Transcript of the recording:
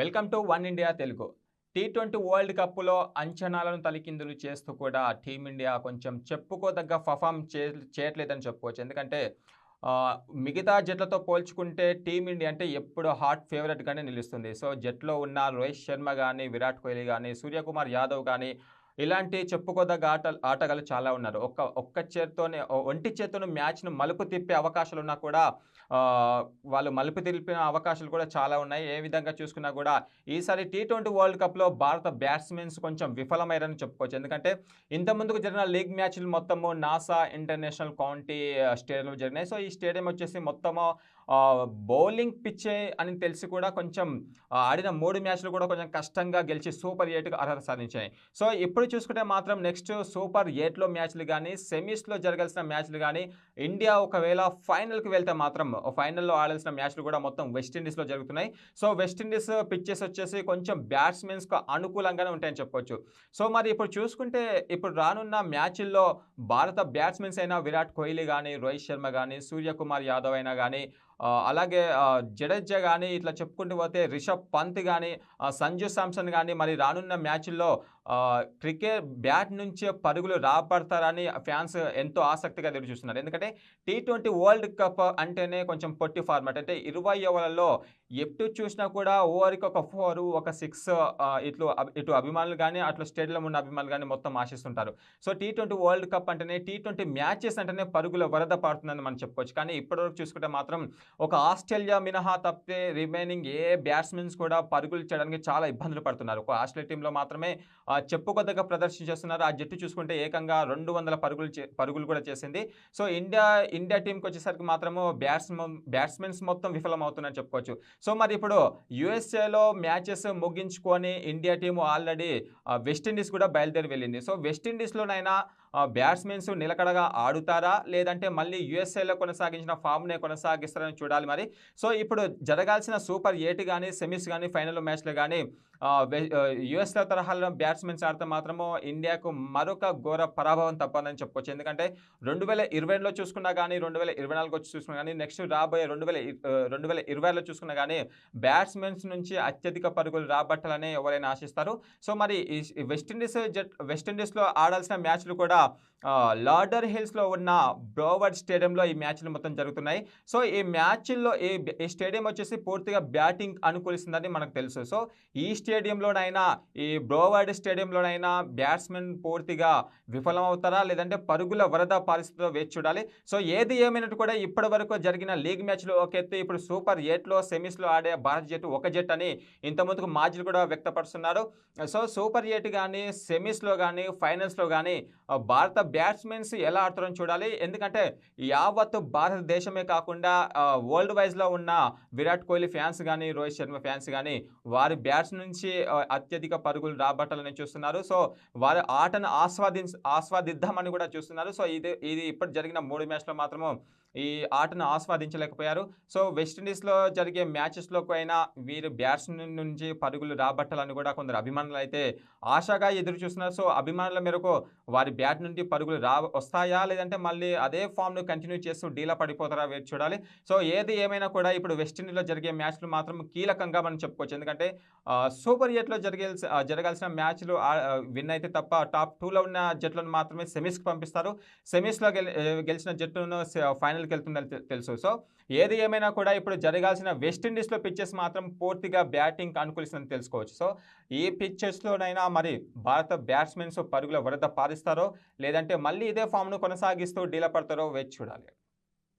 Welcome to one India Telugu. T twenty world కప్లో అంచనాలను తలికిందులు చేస్తూ కూడా టీమిండియా కొంచెం చెప్పుకోదగ్గ పర్ఫామ్ చే చేయట్లేదని చెప్పుకోవచ్చు. ఎందుకంటే మిగతా జట్లతో పోల్చుకుంటే టీమిండియా అంటే ఎప్పుడు హాట్ ఫేవరెట్గానే నిలుస్తుంది. సో జట్లో ఉన్న రోహిత్ శర్మ కానీ విరాట్ కోహ్లీ కానీ సూర్యకుమార్ యాదవ్ కానీ ఇలాంటి చెప్పుకోదగ్గ ఆట ఆటగాళ్ళు చాలా ఉన్నారు. ఒక్క ఒక్క చేత్తోనే ఒంటి చేత్తోనే మ్యాచ్ను మలుపు తిప్పే అవకాశాలు ఉన్నా కూడా వాళ్ళు మలుపు తిప్పిన అవకాశాలు కూడా చాలా ఉన్నాయి. ఏ విధంగా చూసుకున్నా కూడా ఈసారి టీ ట్వంటీ వరల్డ్ కప్లో భారత బ్యాట్స్మెన్స్ కొంచెం విఫలమయ్యారని చెప్పుకోవచ్చు. ఎందుకంటే ఇంతకుముందుకు జరిగిన లీగ్ మ్యాచ్లు మొత్తము నాసా ఇంటర్నేషనల్ కౌంటీ స్టేడియంలో జరిగినాయి. సో ఈ స్టేడియం వచ్చేసి మొత్తము బౌలింగ్ పిచ్చే అని తెలిసి కూడా కొంచెం ఆడిన మూడు మ్యాచ్లు కూడా కొంచెం కష్టంగా గెలిచి సూపర్ ఎయిట్గా అర్హత సాధించాయి. సో ఇప్పుడు చూసుకుంటే మాత్రం నెక్స్ట్ సూపర్ ఎయిట్లో మ్యాచ్లు కానీ సెమీస్లో జరగాల్సిన మ్యాచ్లు కానీ ఇండియా ఒకవేళ ఫైనల్కి వెళ్తే మాత్రం ఫైనల్లో ఆడాల్సిన మ్యాచ్లు కూడా మొత్తం వెస్టిండీస్లో జరుగుతున్నాయి. సో వెస్టిండీస్ పిచ్చెస్ వచ్చేసి కొంచెం బ్యాట్స్మెన్స్కు అనుకూలంగానే ఉంటాయని చెప్పొచ్చు. సో మరి ఇప్పుడు చూసుకుంటే ఇప్పుడు రానున్న మ్యాచ్ల్లో భారత బ్యాట్స్మెన్స్ అయినా విరాట్ కోహ్లీ కానీ రోహిత్ శర్మ కానీ సూర్యకుమార్ యాదవ్ అయినా కానీ అలాగే జడేజా కానీ ఇట్లా చెప్పుకుంటూ పోతే రిషబ్ పంత్ కానీ సంజు శాంసన్ కానీ మరి రానున్న మ్యాచ్ల్లో క్రికెట్ బ్యాట్ నుంచే పరుగులు రాబడతారని ఫ్యాన్స్ ఎంతో ఆసక్తిగా ఎదురు చూస్తున్నారు ఎందుకంటే టీ ట్వంటీ వరల్డ్ కప్ అంటేనే కొంచెం పొట్టి ఫార్మాట్. అంటే ఇరవై ఓవర్లలో ఎటు చూసినా కూడా ఓవర్కి ఒక ఫోర్ ఒక సిక్స్ ఇట్లు ఇటు అభిమానులు కానీ అట్లా స్టేడియంలో ఉన్న అభిమానులు కానీ మొత్తం ఆశిస్తుంటారు. So T twenty world cup అంటేనే టీ ట్వంటీ మ్యాచెస్ అంటేనే పరుగుల వరద పడుతుందని మనం చెప్పుకోవచ్చు. కానీ ఇప్పటివరకు చూసుకుంటే మాత్రం ఒక ఆస్ట్రేలియా మినహా తప్పితే రిమైనింగ్ ఏ బ్యాట్స్మెన్స్ కూడా పరుగులు చేయడానికి చాలా ఇబ్బందులు పడుతున్నారు. ఒక ఆస్ట్రేలియా టీంలో మాత్రమే చెప్పుకోదగ్గ ప్రదర్శన చేస్తున్నారు. ఆ జట్టు చూసుకుంటే ఏకంగా రెండు వందల పరుగులు చే- పరుగులు కూడా చేసింది. సో ఇండియా ఇండియా టీంకి వచ్చేసరికి మాత్రము బ్యాట్స్మెన్ బ్యాట్స్మెన్స్ మొత్తం విఫలమవుతున్నారని చెప్పుకోవచ్చు. సో మరి ఇప్పుడు యుఎస్ఏలో మ్యాచెస్ ముగించుకొని India team already West Indies కూడా బయలుదేరి వెళ్ళింది. సో వెస్టిండీస్లోనైనా బ్యాట్స్మెన్స్ నిలకడగా ఆడుతారా? లేదంటే మళ్ళీ యుఎస్ఏలో కొనసాగించిన ఫామ్నే కొనసాగిస్తారని చూడాలి మరి. సో ఇప్పుడు జరగాల్సిన సూపర్ ఎయిట్ కానీ సెమీస్ కానీ ఫైనల్ మ్యాచ్లు కానీ యుఎస్ల తరహాలో బ్యాట్స్మెన్స్ ఆడితే మాత్రము ఇండియాకు మరొక ఘోర పరాభవం తప్పదని చెప్పుకోవచ్చు. ఎందుకంటే రెండు వేల ఇరవైలో చూసుకున్నా కానీ రెండు వేల ఇరవై నాలుగు వచ్చి చూసుకున్నా కానీ నెక్స్ట్ రాబోయే రెండు వేల రెండు వేల ఇరవైలో చూసుకున్నా కానీ బ్యాట్స్మెన్స్ నుంచి అత్యధిక పరుగులు రాబట్టాలని ఎవరైనా ఆశిస్తారు. సో మరి ఈ వెస్టిండీస్ జట్ వెస్టిండీస్లో ఆడాల్సిన మ్యాచ్లు కూడా లార్డర్ హిల్స్లో ఉన్న బ్రోవర్డ్ స్టేడియంలో ఈ మ్యాచ్లు మొత్తం జరుగుతున్నాయి. సో ఈ మ్యాచ్ల్లో ఈ ఈ స్టేడియం వచ్చేసి పూర్తిగా బ్యాటింగ్ అనుకూలిస్తుందని మనకు తెలుసు. సో ఈ స్టేడియంలోనైనా ఈ బ్రోవర్డ్ స్టేడియంలోనైనా బ్యాట్స్మెన్ పూర్తిగా విఫలమవుతారా? లేదంటే పరుగుల వరద పరిస్థితిలో వేచి చూడాలి. సో ఏది ఏమైనట్టు కూడా ఇప్పటి వరకు జరిగిన లీగ్ మ్యాచ్లో ఒక ఎత్తు ఇప్పుడు సూపర్ ఎయిట్లో సెమీస్లో ఆడే భారత జట్టు ఒక జట్టు అని ఇంతకుముందుకు మాజీలు కూడా వ్యక్తపరుస్తున్నారు. సో సూపర్ ఎయిట్ కానీ సెమీస్లో కానీ ఫైనల్స్లో కానీ భారత బ్యాట్స్మెన్స్ ఎలా ఆడుతారని చూడాలి. ఎందుకంటే యావత్ భారతదేశమే కాకుండా వరల్డ్ వైజ్లో ఉన్న విరాట్ కోహ్లీ ఫ్యాన్స్ కానీ రోహిత్ శర్మ ఫ్యాన్స్ కానీ వారి బ్యాట్స్ నుంచి అత్యధిక పరుగులు రాబట్టాలని చూస్తున్నారు. సో వారి ఆటను ఆస్వాదించ ఆస్వాదిద్దామని కూడా చూస్తున్నారు. సో ఇది ఇది ఇప్పటి జరిగిన మూడు మ్యాచ్లో మాత్రము ఈ ఆటను ఆస్వాదించలేకపోయారు. సో వెస్టిండీస్లో జరిగే మ్యాచెస్లోకి అయినా వీరు బ్యాట్స్మెన్ నుంచి పరుగులు రాబట్టాలని కూడా కొందరు అభిమానులు అయితే ఆశగా ఎదురు చూస్తున్నారు సో అభిమానుల మేరకు వారి బ్యాట్ నుండి పరుగులు రా వస్తాయా? లేదంటే మళ్ళీ అదే ఫామ్ను కంటిన్యూ చేస్తూ డీలా పడిపోతారా? వేచి చూడాలి. సో ఏది ఏమైనా కూడా ఇప్పుడు వెస్టిండీస్లో జరిగే మ్యాచ్లు మాత్రం కీలకంగా మనం చెప్పుకోవచ్చు. ఎందుకంటే సూపర్ ఎయిట్లో జరిగే జరగాల్సిన మ్యాచ్లు విన్ అయితే తప్ప టాప్ టూలో ఉన్న జట్లను మాత్రమే సెమీస్కి పంపిస్తారు. సెమీస్లో గెలి గెలిచిన జట్టును ఫైనల్కి వెళ్తుందని తెలుసు. సో ఏది ఏమైనా కూడా ఇప్పుడు జరగాల్సిన వెస్టిండీస్లో పిచ్చెస్ మాత్రం పూర్తిగా బ్యాటింగ్ అనుకూలిస్తుందని తెలుసుకోవచ్చు. సో ఈ పిచ్చెస్లోనైనా మరి భారత బ్యాట్స్మెన్స్ పరుగుల వరద పారిస్తారో? లేదంటే మళ్ళీ ఇదే ఫామ్ను కొనసాగిస్తూ డీల పడతారో వేచి చూడాలి